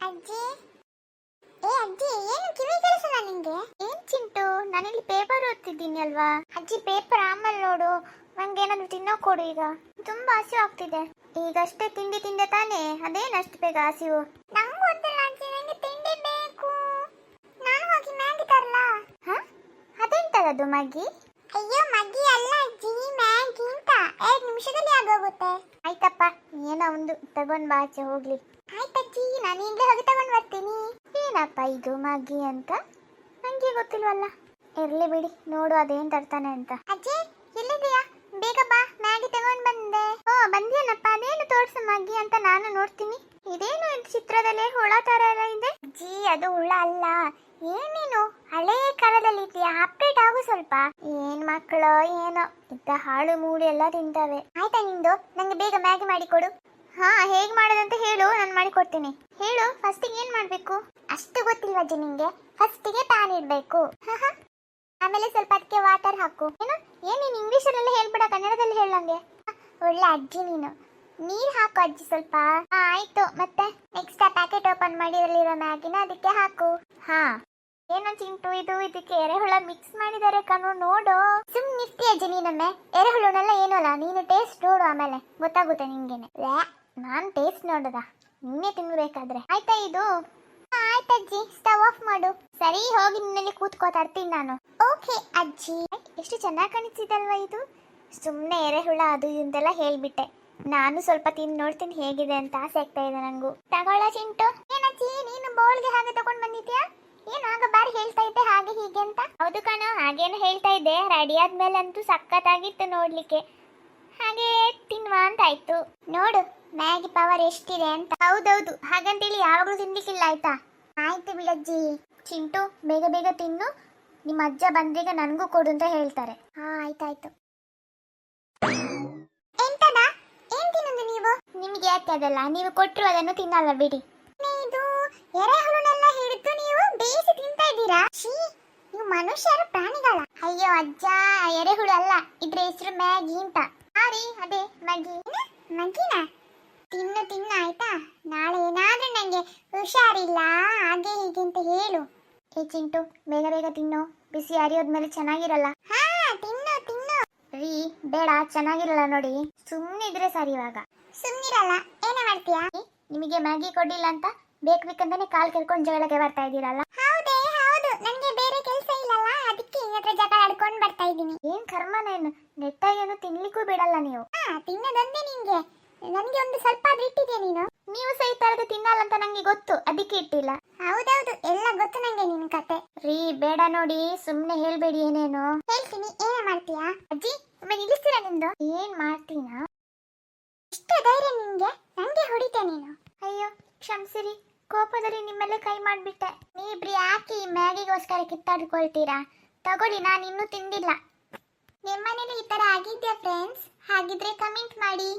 ಅಜ್ಜಿ ಏ ಅಜ್ಜಿ ಏನು ಕಿವಿ ಕೇಳಿಸಲ್ಲ ನಿಂಗೆ? ಏನ್ ಚಿಂಟು? ನಾನಿಲ್ಲಿ ಪೇಪರ್ ಓದ್ತಿದ್ದೀನಿ ಅಲ್ವಾ? ಅಜ್ಜಿ ಪೇಪರ್ ಆಮೇಲೆ ನೋಡು. ನಂಗೆ ಏನಾದ್ರು ತಿನ್ನೋ ಕೊಡು ಈಗ. ತುಂಬಾ ಹಸಿವು ಆಗ್ತಿದೆ. ಈಗಷ್ಟೇ ತಿಂಡಿ ತಿಂದೆ ತಾನೇ? ಅದೇನು ಅಷ್ಟು ಬೇಗ ಹಸಿವು? ನಂಗೆ ಗೊತ್ತಿಲ್ಲ ಅಜ್ಜಿ ನಂಗೆ ತಿಂಡಿ ಬೇಕು. ನಾನು ಹೋಗಿ ಮ್ಯಾಗಿ ತರಲಾ? ಹ? ಅದೆಂತದದು ಮಗ್ಗಿ ಅಯ್ಯೋ ಮಗ್ಗಿ ಅಲ್ಲ ಅಜ್ಜಿ ಮ್ಯಾಗಿ ಅಂತ. ಎರಡು ನಿಮಿಷದಲ್ಲಿ ಆಗೋಗುತ್ತೆ. ಏನೋ ಒಂದು ತಗೊಂಡ್ ಬಾಚೆ ಹೋಗ್ಲಿ. ಆಯ್ತಜ್ಜಿ ನಾನು ಈಗಲೇ ಹೋಗಿ ತಗೊಂಡ್ ಬರ್ತೀನಿ. ಏನಪ್ಪ ಇದು ಮಗ್ಗಿ ಅಂತ? ನಂಗೆ ಗೊತ್ತಿಲ್ವಲ್ಲ. ಇರ್ಲಿ ಬಿಡಿ, ನೋಡು ಅದೇನ್ ತರ್ತಾನೆ ಅಂತ. ಅಜ್ಜಿ ಎಲ್ಲಿದೆಯಾ ಬೇಗ ಬಾ, ಮ್ಯಾಗಿ ತಗೊಂಡ್ ಬಂದೆ. ಓ ಬಂದಿಯನಪ್ಪ ಅದೇನು ತೋರ್ಸು ಮಗ್ಗಿ ಅಂತ ನಾನು ನೋಡ್ತೀನಿ. ಇದೇನು ಇದು ಚಿತ್ರದಲ್ಲಿ ಹುಳ ತರ ಎಲ್ಲ ಇದೆ? ಅಜ್ಜಿ, ಅದು ಹುಳ ಅಲ್ಲ. ಏನೇನು? ಹಳೇ ಕಾಲದಲ್ಲಿ ಇದೆಯಾ ಅಪ್ಡೇಟ್ ಆಗು ಸ್ವಲ್ಪ. ಏನ್ ಮಕ್ಕಳು ಏನೋ, ಇದ್ದ ಹಾಳು ಮೂಳು ಎಲ್ಲ ತಿಂತಾವೆ. ಆಯ್ತಾ ನಿಂದು? ನಂಗೆ ಬೇಗ ಮ್ಯಾಗಿ ಮಾಡಿ ಕೊಡು. ಹಾ, ಹೇಗ್ ಮಾಡೋದಂತ ಹೇಳು, ನಾನು ಮಾಡಿಕೊಡ್ತೀನಿ ಹೇಳು ಫಸ್ಟಿಗೆ ಏನ್ ಮಾಡ್ಬೇಕು? ಅಷ್ಟು ಗೊತ್ತಿಲ್ವಾ ಅಜ್ಜಿ ನಿಂಗೆ? ಫಸ್ಟಿಗೆ ಪ್ಯಾನ್ ಇಡ್ಬೇಕು. ಆಮೇಲೆ ಸ್ವಲ್ಪ ಅದಕ್ಕೆ ವಾಟರ್ ಹಾಕು. ಏನು? ಏನ್ ಇಂಗ್ಲಿಷ್ ಅಲ್ಲಿ ಹೇಳ್ಬೇಡ, ಕನ್ನಡದಲ್ಲಿ ಹೇಳಂಗೆ ಒಳ್ಳೆ ಅಜ್ಜಿ ನೀನು. ನೀರ್ ಹಾಕು ಅಜ್ಜಿ ಸ್ವಲ್ಪ. ಆಯ್ತು. ಮತ್ತೆ ನೆಕ್ಸ್ಟ್ ಆ ಪ್ಯಾಕೆಟ್ ಓಪನ್ ಮಾಡಿ ಅದರಲ್ಲಿರೋ ಮ್ಯಾಗಿನ ಅದಕ್ಕೆ ಹಾಕು. ಹಾ. ಏನೋ ಚಿಂಟು, ಇದು, ಇದಕ್ಕೆ ಎರೆಹುಳ ಮಿಕ್ಸ್ ಮಾಡಿದ್ದಾರೆ ಕಣು, ನೋಡು. ಸುಮ್ ಅಜ್ಜಿ ನೀನೊಮ್ಮೆ ಎರೆಹುಳನೆಲ್ಲ ಏನೂ ಅಲ್ಲ, ನೀನು ಟೇಸ್ಟ್ ನೋಡು ಆಮೇಲೆ. ಗೊತ್ತಾಗುತ್ತೆ ನಿಂಗೇನೆ. ವ್ಯಾ ನಾನ್ ಟೇಸ್ಟ್ ನೋಡದ? ನಿನ್ನೆ ತಿನ್ಬೇಕಾದ್ರೆ. ಆಯ್ತಾ ಇದು? ಆಯ್ತು ಅಜ್ಜಿ. ಸ್ಟವ್ ಆಫ್ ಮಾಡು. ಸರಿ, ಹೋಗಿ ನಿನ್ನಲ್ಲಿ ಕೂತ್ಕೋ, ತರ್ತೀನಿ ನಾನು. ಓಕೆ ಅಜ್ಜಿ. ಎಷ್ಟು ಚೆನ್ನಾಗಿ ಕಾಣಿಸ್ತಿದಲ್ವಾ ಇದು? ಸುಮ್ಮನೆ ಎರೆಹುಳ, ಅದು ಇಂದೆಲ್ಲ ಅಂತೆಲ್ಲ ಹೇಳ್ಬಿಟ್ಟೆ. ನಾನು ಸ್ವಲ್ಪ ತಿಂದು ನೋಡ್ತೀನಿ ಹೇಗಿದೆ ಅಂತ ಆಸೆ ಆಗ್ತಾ ಇದೆ ನಂಗು. ತಗೊಳ್ಳ ಚಿಂಟು. ಏನಜ್ಜಿ ನೀನು ಬೌಲ್ಗೆ ಹಾಗೆ ತಗೊಂಡ್ ಬಂದಿದ್ಯಾ? ಏನ್? ಆಗ ಬಾರಿ ಹೇಳ್ತಾ ಇದ್ದೆ ಹಾಗೆ ಹೀಗೆ ಅಂತ. ಹೌದು ಕಣೋ, ಹಾಗೇನು ಹೇಳ್ತಾ ಇದ್ದೆ. ರೆಡಿ ಆದ್ಮೇಲಂತೂ ಸಖತ್ತಾಗಿತ್ತು ನೋಡ್ಲಿಕ್ಕೆ. ಹಾಗೆ ತಿನ್ವಾ ಅಂತಾಯ್ತು. ನೋಡು, ಮ್ಯಾಗಿ ಪವರ್ ಎಷ್ಟಿದೆ ಅಂತ. ಹೌದೌದು, ಹಾಗಂತೇಳಿ ಯಾವಾಗಲೂ ತಿನ್ಲಿಕ್ಕಿಲ್ಲ, ಆಯ್ತಾ? ಆಯ್ತು ಬಿಡಜ್ಜಿ. ಚಿಂಟು, ಬೇಗ ಬೇಗ ತಿನ್ನು. ನಿಮ್ಮ ಅಜ್ಜ ಬಂದ್ರೀಗ ನನಗೂ ಕೊಡು ಅಂತ ಹೇಳ್ತಾರೆ. ಹಾ, ಆಯ್ತಾಯ್ತು. ಎಂತದ? ಏನ್ ತಿನ್ನೋದು ನೀವು? ನಿಮ್ಗೆ ಯಾಕೆ ಅದಲ್ಲ, ನೀವು ಕೊಟ್ಟರು ಅದನ್ನು ತಿನ್ನಲ್ಲ ಬಿಡಿ. ಇದು ಎರೆಹುಳುನೆಲ್ಲ ಅಜ್ಜ ಎರೆಹುಳು ಅಲ್ಲ, ಇದ್ರ ಹೆಸರು ಮ್ಯಾಗಿ ಅಂತ. ಹಾರಿ ಅದೇ, ಮ್ಯಾಗಿ. ಮಗಿನ ತಿನ್ನು ತಿನ್ನು, ಆಯ್ತಾ? ನಾಳೆ ಏನಾದ್ರೂ ನಂಗೆ ಹುಷಾರಿಲ್ಲ, ಹಾಗೆ ಹೀಗೆ ಅಂತ ಹೇಳು. ಏ ಚಿಂಟು, ಬೇಗ ಬೇಗ ತಿನ್ನು. ಬಿಸಿ ಹರಿಯೋದ್ಮೇಲೆ ಚೆನ್ನಾಗಿರಲ್ಲ. ಹಾ, ತಿನ್ನು ತಿನ್ನು. ರೀ, ಬೇಡ, ಚೆನ್ನಾಗಿರಲ್ಲ ನೋಡಿ. ಸುಮ್ಮನಿದ್ರೆ ಸರಿ ಇವಾಗ. ಸುಮ್ಮನಿರಲ್ಲ ಏನೇ ಮಾಡ್ತೀಯಾ? ನಿಮಗೆ ಮ್ಯಾಗಿ ಕೊಡ್ಲಿಲ್ಲ ಅಂತ ಬೇಕು ಬೇಕಂತಾನೆ ಕಾಲ್ ಕೆರ್ಕೊಂಡು ಜಗಳಕ್ಕೆ ಬರ್ತಾ ಇದ್ದೀರಲ್ಲ ಹೌದೇ ಹೌದು ನನಗೆ ಬೇರೆ ಕೆಲಸ ಇಲ್ಲಲ್ಲ ಅದಕ್ಕೆ ನಿನ್ನ ಹತ್ರ ಜಗಳ ಆಡ್ಕೊಂಡು ಬರ್ತಾ ಇದ್ದೀನಿ. ಏನ್ ಕರ್ಮ ನಾನು? ನೆಟ್ಟಾಗೇನು ತಿನ್ಲಿಕ್ಕೂ ಬಿಡಲ್ಲ ನೀವು. ತಿನ್ನೋದೊಂದೇ ನಿಂಗೆ. ನನಗೆ ಒಂದು ಸ್ವಲ್ಪ ಆದ್ರೂ ಇಟ್ಟಿದ್ಯಾ ನೀನು? ನೀವು ಸಹಿತ ಅದು ತಿನ್ನಲ್ಲ ಅಂತ ನಂಗೆ ಗೊತ್ತು. ಅದಕ್ಕೆ ಇಟ್ಟಿಲ್ಲ. ಹೌದೌದು ಎಲ್ಲ ಗೊತ್ತು ನಂಗೆ ನಿನ್ ಕತೆ. ರೀ ಬೇಡ ನೋಡಿ. ಸುಮ್ಮನೆ ಹೇಳ್ಬೇಡಿ ಏನೇನು. ಹೇಳ್ತೀನಿ. ಏನೇ ಮಾಡ್ತೀಯಾ? ಅಜ್ಜಿ ಒಮ್ಮೆ ನಿಲ್ಲಿಸ್ತೀರಾ ನಿಂದು? ಏನ್ ಮಾಡ್ತೀನಾ? ಇಷ್ಟ ಧೈರ್ಯ ನಿಂಗೆ? ನಂಗೆ ಹೊಡಿತೆ ನೀನು? ಅಯ್ಯೋ ಕ್ಷಮಿಸಿರಿ. ಕೋಪದಲ್ಲಿ ನಿಮ್ಮಲ್ಲೇ ಕೈ ಮಾಡ್ಬಿಟ್ಟೆ. ನೀಬ್ರಿ ಯಾಕೆ ಈ ಮ್ಯಾಗಿಗೋಸ್ಕರ ಕಿತ್ತಾಡ್ಕೊಳ್ತೀರಾ? ತಗೊಳ್ಳಿ ನಾನು ಇನ್ನೂ ತಿಂದಿಲ್ಲ. ನಿಮ್ಮನೇಲಿ ಈ ಥರ ಆಗಿದ್ಯಾ ಫ್ರೆಂಡ್ಸ್ ಹಾಗಿದ್ರೆ ಕಮೆಂಟ್ ಮಾಡಿ.